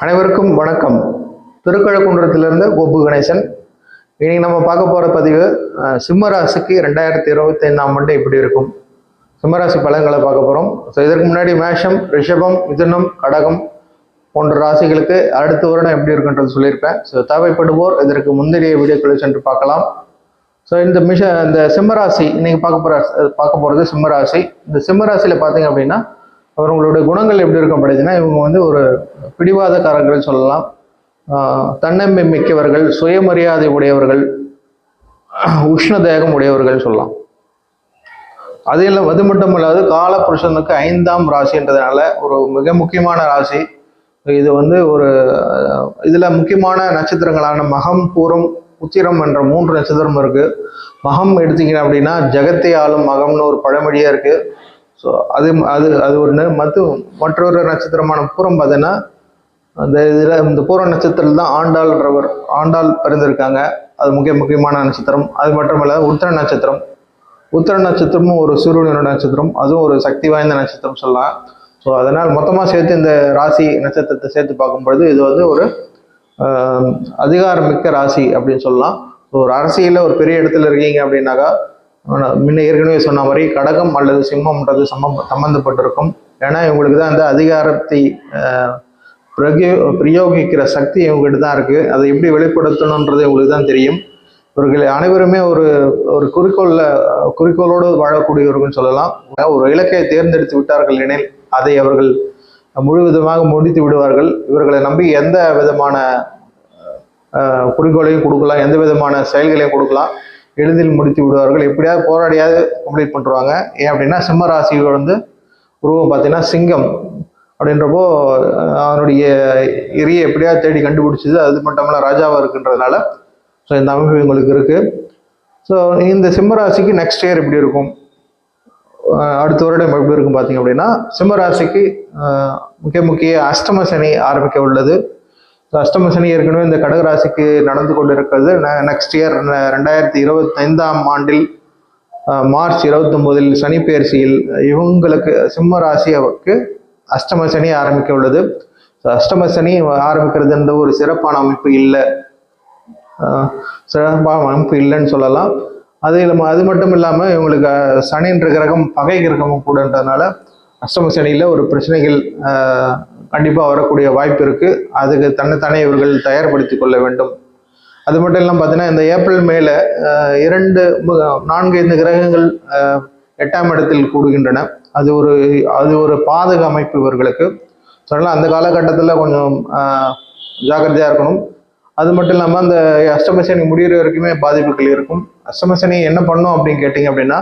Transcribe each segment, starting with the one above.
அனைவருக்கும் வணக்கம். திருக்கழுக்குன்றத்திலிருந்து கோபு கணேசன். இன்னைக்கு நம்ம பார்க்க போகிற பதிவு சிம்மராசிக்கு ரெண்டாயிரத்தி இருபத்தி ஐந்தாம் ஆண்டு எப்படி இருக்கும்? சிம்மராசி பலன்களை பார்க்க போகிறோம் ஸோ இதற்கு முன்னாடி மேஷம் ரிஷபம் மிதுனம் கடகம் போன்ற ராசிகளுக்கு அடுத்த வருடம் எப்படி இருக்குன்றது சொல்லியிருப்பேன். ஸோ தேவைப்படுவோர் இதற்கு முந்தைய வீடியோக்களை சென்று பார்க்கலாம். ஸோ இந்த மிஷ இந்த சிம்மராசி இன்னைக்கு பார்க்க போகிற பார்க்க போகிறது சிம்மராசி. இந்த சிம்மராசியில் பார்த்தீங்க அப்படின்னா அவர்களுடைய குணங்கள் எப்படி இருக்கும் அப்படின்னா இவங்க வந்து ஒரு பிடிவாதக்காரர்கள் சொல்லலாம். தன்னம்பி மிக்கவர்கள் சுயமரியாதை உடையவர்கள் உஷ்ண தேகம் உடையவர்கள் சொல்லலாம். அது இல்லை அது மட்டும் இல்லாது காலபுருஷனுக்கு ஐந்தாம் ராசின்றதுனால ஒரு மிக முக்கியமான ராசி. இது வந்து ஒரு இதில் முக்கியமான நட்சத்திரங்களான மகம் பூரம் உத்திரம் என்ற மூன்று நட்சத்திரம் இருக்குது மகம் எடுத்தீங்க அப்படின்னா ஜெகத்தை ஆளும் மகம்னு ஒரு பழமொழியாக இருக்குது ஸோ அது அது அது ஒன்று மற்ற மற்றொரு நட்சத்திரமான பூரம் பார்த்தீங்கன்னா அந்த இதில் இந்த பூர நட்சத்திரத்தில் தான் ஆண்டாள்ன்றவர் ஆண்டாள் பிறந்திருக்காங்க. அது முக்கிய முக்கியமான நட்சத்திரம். அது மட்டுமல்ல உத்திர நட்சத்திரம். உத்திர நட்சத்திரமும் ஒரு சூரியனோட நட்சத்திரம். அதுவும் ஒரு சக்தி வாய்ந்த நட்சத்திரம் சொல்லலாம். ஸோ அதனால் மொத்தமாக சேர்த்து இந்த ராசி நட்சத்திரத்தை சேர்த்து பார்க்கும்பொழுது இது வந்து ஒரு அதிகாரமிக்க ராசி அப்படின்னு சொல்லலாம். ஸோ ஒரு அரசியலில் ஒரு பெரிய இடத்துல இருக்கீங்க அப்படின்னாக்கா முன்ன ஏற்கனவே சொன்ன மாதிரி கடகம் அல்லது சிம்மம்ன்றது சம்ம சம்மந்தப்பட்டிருக்கும் ஏன்னா இவங்களுக்கு தான் இந்த அதிகாரத்தை ஆஹ், பிரகியோ பிரயோகிக்கிற சக்தி இவங்ககிட்ட தான் இருக்குது அதை எப்படி வெளிப்படுத்தணுன்றது இவங்களுக்கு தான் தெரியும். இவர்கள் அனைவருமே ஒரு ஒரு குறிக்கோளில் குறிக்கோளோடு வாழக்கூடியவர்கள் சொல்லலாம். ஒரு இலக்கை தேர்ந்தெடுத்து விட்டார்கள் எனில் அதை அவர்கள் முழுவதுமாக முடித்து விடுவார்கள். இவர்களை நம்பி எந்த விதமான குறிக்கோளையும் கொடுக்கலாம் எந்த விதமான செயல்களையும் கொடுக்கலாம். எளிதில் முடித்து விடுவார்கள். எப்படியாவது போராடியாவது கம்ப்ளீட் பண்ணுறாங்க ஏன் அப்படின்னா சிம்ம ராசி வந்து உருவம் பார்த்தீங்கன்னா சிங்கம் அப்படின்றப்போ அவனுடைய எரிய எப்படியாவது தேடி கண்டுபிடிச்சது. அது மட்டும் இல்லாமல் ராஜாவாக இருக்குன்றதுனால ஸோ இந்த அமைப்பு உங்களுக்கு இருக்குது ஸோ இந்த சிம்ம ராசிக்கு நெக்ஸ்ட் இயர் எப்படி இருக்கும்? அடுத்த வருடம் எப்படி இருக்கும் பார்த்தீங்க அப்படின்னா சிம்ம ராசிக்கு முக்கிய முக்கிய அஷ்டம சனி ஆரம்பிக்க உள்ளது. அஷ்டம சனி ஏற்கனவே இந்த கடகராசிக்கு நடந்து கொண்டு இருக்கிறது நெக்ஸ்ட் இயர் ரெண்டாயிரத்தி இருபத்தைந்தாம் ஆண்டில் மார்ச் இருபத்தொம்போதில் சனி பெயர்ச்சியில் இவங்களுக்கு சிம்ம ராசிக்கு அஷ்டம சனி ஆரம்பிக்க உள்ளது. அஷ்டம சனி ஆரம்பிக்கிறது என்ற ஒரு சிறப்பான அமைப்பு இல்லை. சிறப்பான அமைப்பு இல்லைன்னு சொல்லலாம். அது இல்லாமல் அது மட்டும் இல்லாமல் இவங்களுக்கு சனின்ற கிரகம் பகை கிரகமும் கூடன்றதுனால அஷ்டம சனியில் ஒரு பிரச்சனைகள் கண்டிப்பாக வரக்கூடிய வாய்ப்பு இருக்குது அதுக்கு தன்னைத்தானே இவர்கள் தயார்படுத்தி கொள்ள வேண்டும். அது மட்டும் இல்லாமல் பார்த்தீங்கன்னா இந்த ஏப்ரல் மேல இரண்டு நான்கு ஐந்து கிரகங்கள் எட்டாம் இடத்தில் கூடுகின்றன. அது ஒரு அது ஒரு பாதக அமைப்பு இவர்களுக்கு. சொல்லலாம் அந்த காலகட்டத்தில் கொஞ்சம் ஜாக்கிரதையாக இருக்கணும். அது மட்டும் இல்லாமல் அந்த அஷ்டமசனி முடிகிற வரைக்குமே பாதிப்புகள் இருக்கும். அஷ்டமசனி என்ன பண்ணும் அப்படின்னு கேட்டிங்க அப்படின்னா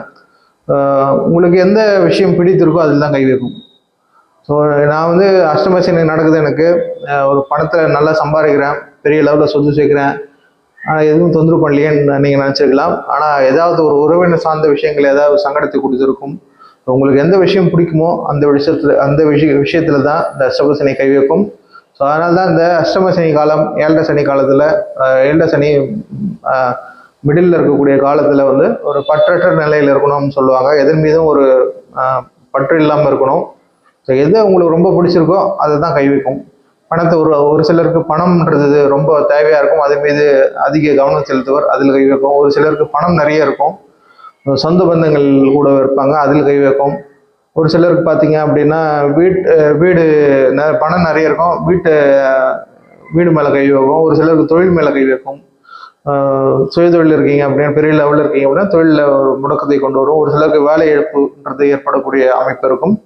உங்களுக்கு எந்த விஷயம் பிடித்திருக்கோ அதில் தான் கை வைக்கும் ஸோ நான் வந்து அஷ்டமசனி நடக்குது எனக்கு. ஒரு பணத்தில் நல்லா சம்பாதிக்கிறேன். பெரிய லெவலில் சொத்து சேர்க்குறேன். ஆனால் எதுவும் தொந்தரவு பண்ணலையேன்னு நீங்கள் நினச்சிருக்கலாம். ஆனால் ஏதாவது ஒரு உறவினர் சார்ந்த விஷயங்கள் ஏதாவது சங்கடத்தை கொடுத்துருக்கும். உங்களுக்கு எந்த விஷயம் பிடிக்குமோ அந்த விஷயத்தில் அந்த விஷய விஷயத்தில் தான் இந்த அஷ்டமசனி கை வைக்கும் ஸோ அதனால தான் இந்த அஷ்டம சனி காலம் ஏழரை சனி காலத்தில் ஏழரை சனி மிடில் இருக்கக்கூடிய காலத்தில் வந்து ஒரு பற்றற்ற நிலையில் இருக்கணும்னு சொல்லுவாங்க. எதன் மீதும் ஒரு பற்று இல்லாமல் இருக்கணும். ஸோ எது உங்களுக்கு ரொம்ப பிடிச்சிருக்கோ அதை தான் கை வைக்கும் பணத்தை ஒரு ஒரு சிலருக்கு பணம்ன்றது ரொம்ப தேவையாக இருக்கும். அது மீது அதிக கவனம் செலுத்துவர் அதில் கை வைக்கும் ஒரு சிலருக்கு பணம் நிறைய இருக்கும். சொந்த பந்தங்கள் கூட இருப்பாங்க அதில் கை வைக்கும் ஒரு சிலருக்கு பார்த்தீங்க அப்படின்னா வீட் வீடு ந- பணம் நிறைய இருக்கும். வீட்டு வீடு மேலே கை வைக்கும் ஒரு சிலருக்கு தொழில் மேலே கை வைக்கும் சுயதொழில் இருக்கீங்க அப்படின்னா பெரிய லெவலில் இருக்கீங்க அப்படின்னா தொழிலில் ஒரு முடக்கத்தை கொண்டு வரும். ஒரு சிலருக்கு வேலை இழப்புன்றது ஏற்படக்கூடிய அமைப்பு இருக்கும்.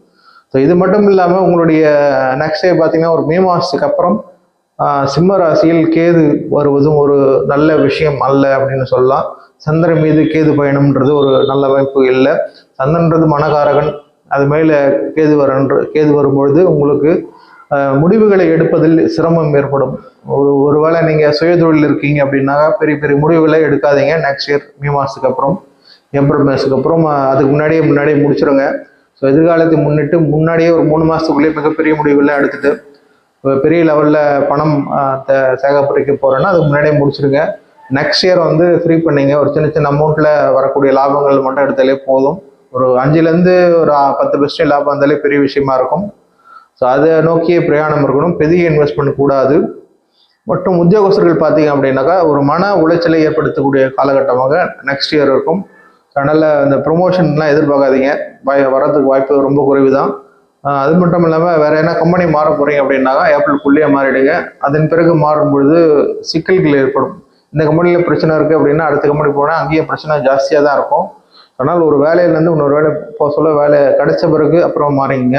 ஸோ இது மட்டும் இல்லாமல் உங்களுடைய நெக்ஸ்ட் டே பார்த்தீங்கன்னா ஒரு மே மாதத்துக்கு அப்புறம் சிம்ம ராசியில் கேது வருவதும் ஒரு நல்ல விஷயம் அல்ல அப்படின்னு சொல்லலாம். சந்திரன் மீது கேது பயணம்ன்றது ஒரு நல்ல அமைப்பு இல்லை. சந்திரன்றது மனகாரகன் அது மேலே கேது வரன்று கேது வரும்பொழுது உங்களுக்கு முடிவுகளை எடுப்பதில் சிரமம் ஏற்படும். ஒரு ஒருவேளை நீங்கள் சுயதொழில் இருக்கீங்க அப்படின்னாக்கா பெரிய பெரிய முடிவுகளை எடுக்காதீங்க நெக்ஸ்ட் இயர் மே மாதத்துக்கு அப்புறம் ஏப்ரல் மாதத்துக்கு அப்புறம் அதுக்கு முன்னாடியே முன்னாடியே முடிச்சிருங்க. ஸோ எதிர்காலத்தை முன்னிட்டு முன்னாடியே ஒரு மூணு மாதத்துக்குள்ளேயே மிகப்பெரிய முடிவுகள்லாம் எடுத்துட்டு பெரிய லெவலில் பணம் சேகரிக்க போகிறேன்னா அதுக்கு முன்னாடியே முடிச்சிடுங்க நெக்ஸ்ட் இயர் வந்து ஃப்ரீ பண்ணிங்க. ஒரு சின்ன சின்ன அமௌண்ட்டில் வரக்கூடிய லாபங்கள் மட்டும் எடுத்தாலே போதும். ஒரு அஞ்சுலேருந்து ஒரு பத்து பெர்சன்ட் லாபம் வந்தாலே பெரிய விஷயமா இருக்கும். ஸோ அதை நோக்கியே பிரயாணம் இருக்கணும். பெரிய இன்வெஸ்ட்மெண்ட் கூடாது. மற்றும் உத்தியோகஸ்தர்கள் பார்த்தீங்க அப்படின்னாக்கா ஒரு மன உளைச்சலை ஏற்படுத்தக்கூடிய காலகட்டமாக நெக்ஸ்ட் இயர் இருக்கும். அதனால் இந்த ப்ரொமோஷன்லாம் எதிர்பார்க்காதீங்க. வாய் வரதுக்கு வாய்ப்பு ரொம்ப குறைவு தான் அது மட்டும் இல்லாமல் வேறு என்ன கம்பெனி மாற போகிறீங்க அப்படின்னாக்கா ஏப்ரலுக்குள்ளேயே மாறிடுங்க. அதன் பிறகு மாறும் பொழுது சிக்கல்கள் ஏற்படும். இந்த கம்பெனியில் பிரச்சனை இருக்குது அப்படின்னா அடுத்த கம்பெனி போனால் அங்கேயும் பிரச்சனை ஜாஸ்தியாக தான் இருக்கும். அதனால் ஒரு வேலையிலேருந்து இன்னொரு வேலை போக சொல்ல வேலை கிடைச்ச பிறகு அப்புறம் மாறிங்க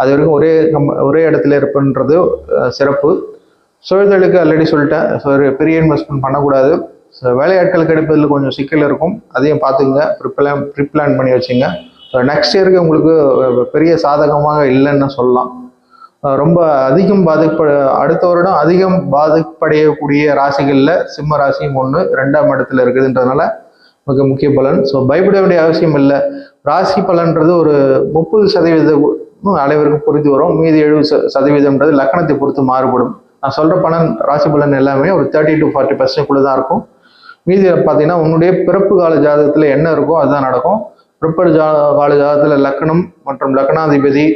அது வரைக்கும் ஒரே கம்ப ஒரே இடத்துல இருப்புன்றது சிறப்பு. சுயதொழிலுக்கு ஆல்ரெடி சொல்லிட்டேன். ஸோ ஒரு பெரிய இன்வெஸ்ட்மெண்ட் பண்ணக்கூடாது. ஸோ வேலையாட்கள் கிடைப்பதில் கொஞ்சம் சிக்கல் இருக்கும். அதையும் பார்த்துக்குங்க. ப்ரிப்ளான் ப்ரிப்ளான் பண்ணி வச்சுங்க. ஸோ நெக்ஸ்ட் இயருக்கு உங்களுக்கு பெரிய சாதகமாக இல்லைன்னு சொல்லலாம். ரொம்ப அதிகம் பாதிப்ப அடுத்த வருடம் அதிகம் பாதிப்படையக்கூடிய ராசிகளில் சிம்ம ராசியும் ஒன்று ரெண்டாம் இடத்துல இருக்குதுன்றதுனால மிக முக்கிய பலன். ஸோ பயப்பட வேண்டிய அவசியம் இல்லை. ராசி பலன்றது ஒரு முப்பது சதவீதம் அனைவருக்கும் புரிந்து வரும். மீதி எழுபது சதவீதம்ன்றது லக்கணத்தை பொறுத்து மாறுபடும். நான் சொல்கிற பலன் ராசி பலன் எல்லாமே ஒரு தேர்ட்டி டு ஃபார்ட்டி பர்சன்ட் தான் இருக்கும். மீதி பார்த்தீங்கன்னா உன்னுடைய பிறப்பு கால ஜாதகத்தில் என்ன இருக்கோ அதுதான் நடக்கும். பிறப்பு ஜா கால ஜாதகத்தில் லக்னம் மற்றும் லக்னாதிபதி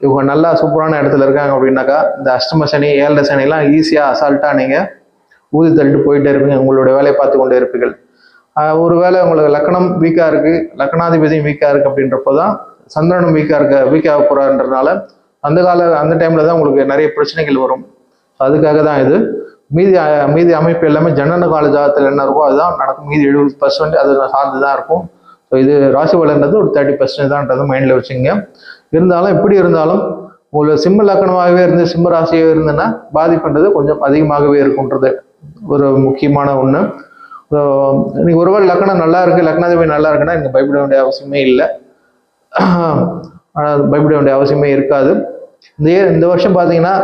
இவங்க நல்லா சூப்பரான இடத்துல இருக்காங்க அப்படின்னாக்கா இந்த அஷ்டம சனி ஏழரை சனிலாம் ஈஸியாக அசால்ட்டாக நீங்கள் ஊதி தள்ளிட்டு போயிட்டே இருப்பீங்க. உங்களுடைய வேலையை பார்த்து கொண்டே இருப்பீர்கள். ஒரு ஒருவேளை உங்களுக்கு லக்னம் வீக்காக இருக்குது லக்னாதிபதியும் வீக்காக இருக்குது அப்படின்றப்போ தான் சந்திரனும் வீக்காக இருக்க வீக்காக போகிறான்றதுனால அந்த கால அந்த டைமில் தான் உங்களுக்கு நிறைய பிரச்சனைகள் வரும். அதுக்காக தான் இது. மீதி மீதி அமைப்பு எல்லாமே ஜனன கால ஜாதகத்தில் என்ன இருக்கோ அதுதான் நடக்கும். மீதி எழுபது பர்சன்ட் அது சார்ந்து தான் இருக்கும். ஸோ இது ராசி பலன்றது ஒரு தேர்ட்டி பர்சன்ட் தான்ன்றது மைண்டில் வச்சுங்க இருந்தாலும் எப்படி இருந்தாலும் உங்களுக்கு சிம்ம லக்கணமாகவே இருந்து சிம்ம ராசியாகவே இருந்ததுன்னா பாதிப்புன்றது கொஞ்சம் அதிகமாகவே இருக்குன்றது ஒரு முக்கியமான ஒன்று நீங்கள் ஒருவேளை லக்கணம் நல்லா இருக்கு லக்னாதிபதி நல்லா இருக்குன்னா நீங்கள் பயப்பட வேண்டிய அவசியமே இல்லை. ஆனால் பயப்பட வேண்டிய அவசியமே இருக்காது. இந்த இந்த வருஷம் பார்த்தீங்கன்னா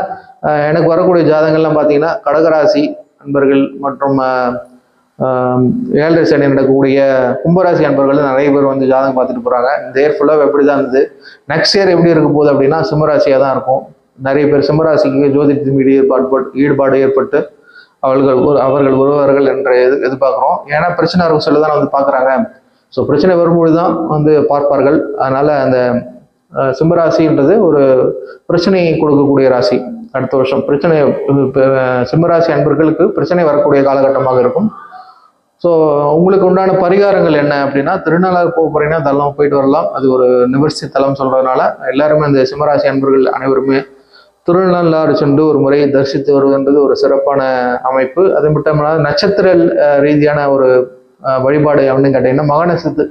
எனக்கு வரக்கூடிய ஜாதகங்கள்லாம் பார்த்தீங்கன்னா கடகராசி அன்பர்கள் மற்றும் ஏழரை சனி நடக்கக்கூடிய கும்பராசி அன்பர்கள் நிறைய பேர் வந்து ஜாதகம் பார்த்துட்டு போகிறாங்க இந்த இயர் ஃபுல்லாக எப்படி தான் இருந்தது? நெக்ஸ்ட் இயர் எப்படி இருக்க போகுது அப்படின்னா சிம்மராசியாக தான் இருக்கும். நிறைய பேர் சிம்மராசிக்கு ஜோதிடத்தின் மீது ஈடுபாடு ஈடுபாடு ஏற்பட்டு அவர்கள் அவர்கள் வருவார்கள் என்ற எது எதிர்பார்க்குறோம். ஏன்னா பிரச்சனை இருக்கும் சொல்லி தான் வந்து பார்க்குறாங்க. ஸோ பிரச்சனை வரும்பொழுது தான் வந்து பார்ப்பார்கள். அதனால் அந்த சிம்மராசின்றது ஒரு பிரச்சனையை கொடுக்கக்கூடிய ராசி. அடுத்த வருஷம் பிரச்சனை சிம்மராசி அன்பர்களுக்கு பிரச்சனை வரக்கூடிய காலகட்டமாக இருக்கும். ஸோ உங்களுக்கு உண்டான பரிகாரங்கள் என்ன அப்படின்னா திருநள்ளாறு போக போகிறீங்கன்னா தளம் போயிட்டு வரலாம். அது ஒரு நிவர்த்தி தளம் சொல்கிறதுனால எல்லாருமே இந்த சிம்மராசி அன்பர்கள் அனைவருமே திருநள்ளாறு சென்று ஒரு முறை தரிசித்து வருவதுன்றது ஒரு சிறப்பான அமைப்பு. அது மட்டும் இல்லாமல் நட்சத்திர ரீதியான ஒரு வழிபாடு அப்படின்னு கேட்டீங்கன்னா மக நட்சத்திர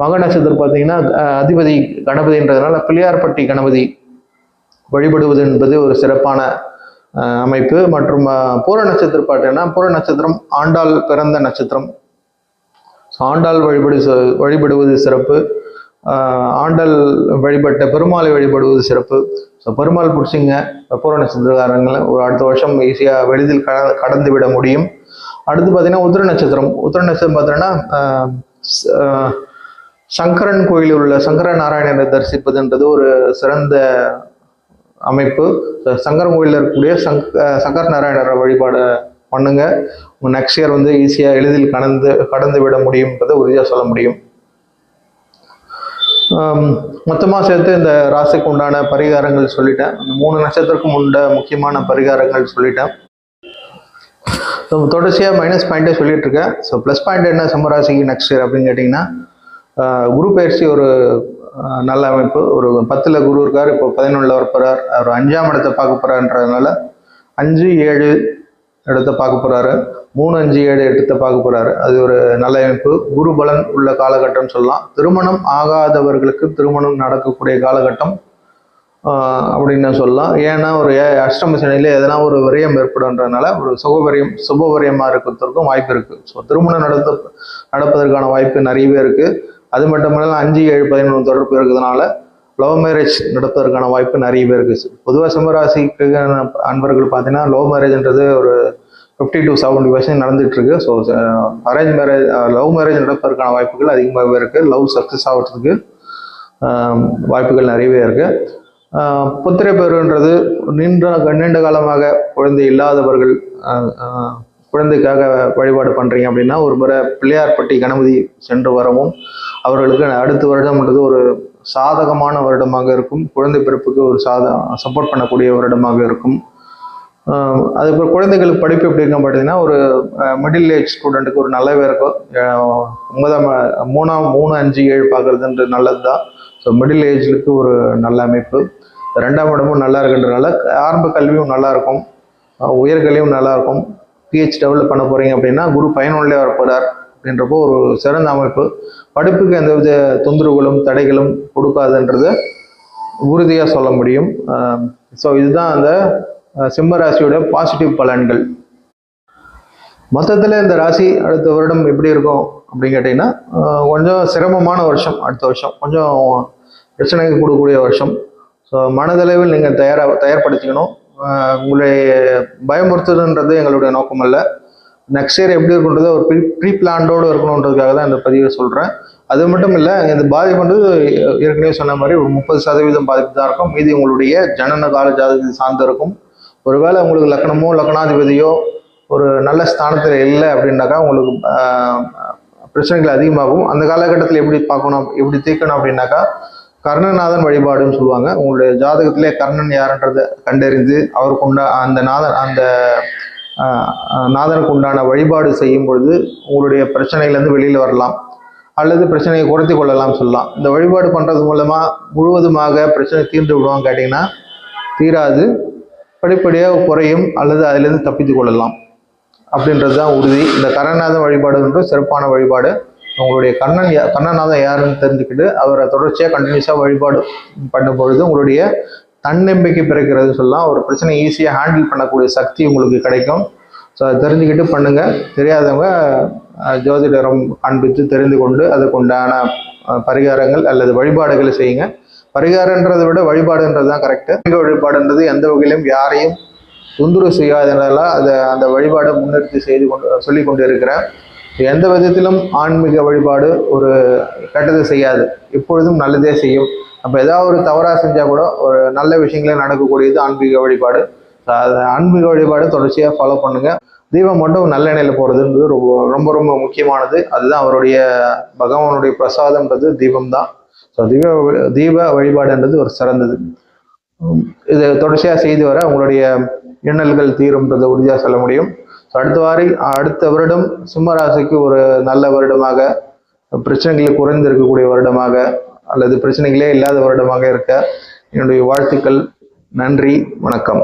மக நட்சத்திரம் பார்த்தீங்கன்னா அதிபதி கணபதின்றதுனால பிள்ளையார்பட்டி கணபதி வழிபடுவது என்பது ஒரு சிறப்பான அமைப்பு. மற்றும் பூர நட்சத்திரம் பார்த்தீங்கன்னா பூர நட்சத்திரம் ஆண்டாள் பிறந்த நட்சத்திரம். ஸோ ஆண்டாள் வழிபடு வழிபடுவது சிறப்பு. ஆண்டல் ஆண்டாள் வழிபட்ட பெருமாளை வழிபடுவது சிறப்பு. ஸோ பெருமாள் பிடிச்சிங்க பூர நட்சத்திரக்காரங்களை ஒரு அடுத்த வருஷம் ஈஸியாக எளிதில் கட கடந்து விட முடியும். அடுத்து பார்த்தீங்கன்னா உத்திர நட்சத்திரம். உத்திர நட்சத்திரம் பார்த்தீங்கன்னா சங்கரன் கோயிலில் உள்ள சங்கர நாராயணரை தரிசிப்பதுன்றது ஒரு சிறந்த அமைப்பு. சங்கரன் கோயிலில் இருக்கக்கூடிய சங் சங்கர் சங்கர நாராயணரை வழிபாடு பண்ணுங்க. உங்கள் நெக்ஸ்ட் இயர் வந்து ஈஸியாக எளிதில் கடந்து கடந்து விட முடியும்ன்றதை உறுதியாக சொல்ல முடியும். மொத்தமாக சேர்த்து இந்த ராசிக்கு உண்டான பரிகாரங்கள் சொல்லிட்டேன். அந்த மூணு நட்சத்திரக்கும் உண்ட முக்கியமான பரிகாரங்கள் சொல்லிட்டேன். ஸோ தொடர்ச்சியாக மைனஸ் பாயிண்ட்டே சொல்லிட்டு இருக்கேன். ஸோ ப்ளஸ் பாயிண்ட் என்ன சிம்மராசிக்கு நெக்ஸ்ட் இயர் அப்படின்னு கேட்டிங்கன்னா குரு பயிற்சி ஒரு நல்ல அமைப்பு. ஒரு பத்தில் குரு இருக்கார் இப்போ பதினொன்றில் வரப்போகிறார் அவர் அஞ்சாம் இடத்தை பார்க்க போகிறாருன்றதுனால அஞ்சு ஏழு இடத்த பார்க்க போகிறாரு மூணு அஞ்சு ஏழு இடத்த பார்க்க போகிறாரு அது ஒரு நல்ல அமைப்பு. குரு பலன் உள்ள காலகட்டம் சொல்லலாம். திருமணம் ஆகாதவர்களுக்கு திருமணம் நடக்கக்கூடிய காலகட்டம் அப்படின்னு சொல்லலாம். ஏன்னா ஒரு ஏ- அஷ்டம சனியில் எதனா ஒரு விரயம் ஏற்படுன்றதுனால ஒரு சுகவரியம் சுபவரியமாக இருக்கிறதுக்கும் வாய்ப்பு இருக்குது ஸோ திருமணம் நடத்த நடப்பதற்கான வாய்ப்பு நிறையவே இருக்குது அது மட்டும் இல்லாமல் அஞ்சு ஏழு பதினொன்று தொடர்பு இருக்கிறதுனால லவ் மேரேஜ் நடப்பதற்கான வாய்ப்பு நிறையவே பேருக்கு பொதுவாக சிம்மராசிக்கு அன்பர்கள் பார்த்தீங்கன்னா லவ் மேரேஜ்ன்றது ஒரு ஃபிஃப்டி டு செவன்டி பர்சன்ட் நடந்துகிட்ருக்கு so arrange marriage love marriage நடப்பதற்கான வாய்ப்புகள் அதிகமாகவே இருக்குது லவ் சக்ஸஸ் ஆகிறதுக்கு um, வாய்ப்புகள் நிறையவே இருக்குது uh, புத்திரை பெருன்றது நின்ற நீண்ட காலமாக குழந்தை இல்லாதவர்கள் uh, uh, குழந்தைக்காக வழிபாடு பண்ணுறீங்க அப்படின்னா ஒரு முறை பிள்ளையார்பட்டி கணபதி சென்று வரவும் அவர்களுக்கு அடுத்த வருடம்ன்றது ஒரு சாதகமான வருடமாக இருக்கும். குழந்தை பிறப்புக்கு ஒரு சாத சப்போர்ட் பண்ணக்கூடிய வருடமாக இருக்கும். அதுக்கப்புறம் குழந்தைகளுக்கு படிப்பு எப்படி பார்த்தீங்கன்னா ஒரு மிடில் ஏஜ் ஸ்டூடெண்ட்டுக்கு ஒரு நல்லவே இருக்கும். ஒன்பதாம் மூணாம் மூணு அஞ்சு ஏழு பார்க்குறதுன்றது நல்லது தான் ஸோ மிடில் ஏஜ்லுக்கு ஒரு நல்ல அமைப்பு. ரெண்டாம் இடமும் நல்லா இருக்குன்றதுனால ஆரம்ப கல்வியும் நல்லா இருக்கும். உயர்கல்வியும் நல்லா இருக்கும். பிஹெச் டெவலப் பண்ண போகிறீங்க அப்படின்னா குரு பயனுள்ளே வரப்போறார். அப்படின்றப்போ ஒரு சிறந்த அமைப்பு. படிப்புக்கு எந்த வித தொந்தரவுகளும் தடைகளும் கொடுக்காதுன்றதை உறுதியாக சொல்ல முடியும். ஸோ இதுதான் அந்த சிம்ம ராசியோட பாசிட்டிவ் பலன்கள். மொத்தத்தில் இந்த ராசி அடுத்த வருடம் எப்படி இருக்கும் அப்படின்னு கேட்டிங்கன்னா கொஞ்சம் சிரமமான வருஷம் அடுத்த வருஷம். கொஞ்சம் பிரச்சனைக்கு கொடுக்கக்கூடிய வருஷம். ஸோ மனதளவில் நீங்கள் தயாராக தயார்படுத்திக்கணும். உங்களை பயமுறுத்துதுன்றது எங்களுடைய நோக்கம் அல்ல நெக்ஸ்ட் இயர் எப்படி இருக்குன்றது ஒரு ப்ரீ ப்ரீ பிளான்டோடு இருக்கணுன்றதுக்காக தான் இந்த பதிவை சொல்கிறேன் அது மட்டும் இல்லை இந்த பாதிப்புன்றது ஏற்கனவே சொன்ன மாதிரி ஒரு முப்பது சதவீதம் பாதிப்பு தான் இருக்கும். மீதி உங்களுடைய ஜனன கால ஜாதகத்தை சார்ந்து இருக்கும். ஒருவேளை உங்களுக்கு லக்னமோ லக்னாதிபதியோ ஒரு நல்ல ஸ்தானத்தில் இல்லை அப்படின்னாக்கா உங்களுக்கு பிரச்சனைகள் அதிகமாகும். அந்த காலகட்டத்தில் எப்படி பார்க்கணும் எப்படி தீர்க்கணும் அப்படின்னாக்கா கர்ணநாதன் வழிபாடுன்னு சொல்லுவாங்க. உங்களுடைய ஜாதகத்திலே கர்ணன் யாருன்றதை கண்டறிந்து அவருக்குண்ட அந்த நாதன் அந்த நாதனுக்கு உண்டான வழிபாடு செய்யும் பொழுது உங்களுடைய பிரச்சனையிலேருந்து வெளியில் வரலாம். அல்லது பிரச்சனையை குறைத்து கொள்ளலாம் சொல்லலாம். இந்த வழிபாடு பண்ணுறது மூலமாக முழுவதுமாக பிரச்சனை தீர்ந்து விடுவாங்க கேட்டிங்கன்னா தீராது. படிப்படியாக குறையும். அல்லது அதிலிருந்து தப்பித்து கொள்ளலாம். அப்படின்றது தான் உறுதி. இந்த கர்ணநாதன் வழிபாடுன்ற சிறப்பான வழிபாடு. உங்களுடைய கண்ணன் யா கண்ணநாதன் யாருன்னு தெரிஞ்சுக்கிட்டு அவரை தொடர்ச்சியாக கண்டினியூஸாக வழிபாடு பண்ணும் பொழுது உங்களுடைய தன்னம்பிக்கை பிறக்கிறது சொல்லலாம். ஒரு பிரச்சனை ஈஸியாக ஹேண்டில் பண்ணக்கூடிய சக்தி உங்களுக்கு கிடைக்கும். ஸோ அதை தெரிஞ்சுக்கிட்டு பண்ணுங்கள் தெரியாதவங்க ஜோதிடரம் காண்பித்து தெரிந்து கொண்டு அதுக்குண்டான பரிகாரங்கள் அல்லது வழிபாடுகளை செய்யுங்க. பரிகாரன்றதை விட வழிபாடுன்றது தான் கரெக்டு மிக வழிபாடுன்றது எந்த வகையிலும் யாரையும் தொந்தரவு செய்யாதனால அதை அந்த வழிபாடை முன்னிறுத்தி செய்து கொண்டு சொல்லி கொண்டு இருக்கிறேன் எந்த விதத்திலும் ஆன்மீக வழிபாடு ஒரு கெட்டது செய்யாது. எப்பொழுதும் நல்லதே செய்யும். அப்போ ஏதாவது ஒரு தவறாக செஞ்சால் கூட ஒரு நல்ல விஷயங்களே நடக்கக்கூடியது ஆன்மீக வழிபாடு. அது ஆன்மீக வழிபாடு தொடர்ச்சியாக ஃபாலோ பண்ணுங்கள் தீபம் மட்டும் நல்லெண்ணெயில் போகிறதுன்றது ரொம்ப ரொம்ப ரொம்ப முக்கியமானது. அதுதான் அவருடைய பகவானுடைய பிரசாதம்ன்றது தீபம் தான் ஸோ தீப தீப வழிபாடுன்றது ஒரு சிறந்தது. இது தொடர்ச்சியாக செய்து வர உங்களுடைய எண்ணல்கள் தீரும்ன்றதை உறுதியாக சொல்ல முடியும். அடுத்த வாரி அடுத்த வருடம் சிம்மராசிக்கு ஒரு நல்ல வருடமாக பிரச்சனைகளை குறைந்து இருக்கக்கூடிய வருடமாக அல்லது பிரச்சனைகளே இல்லாத வருடமாக இருக்க என்னுடைய வாழ்த்துக்கள். நன்றி வணக்கம்.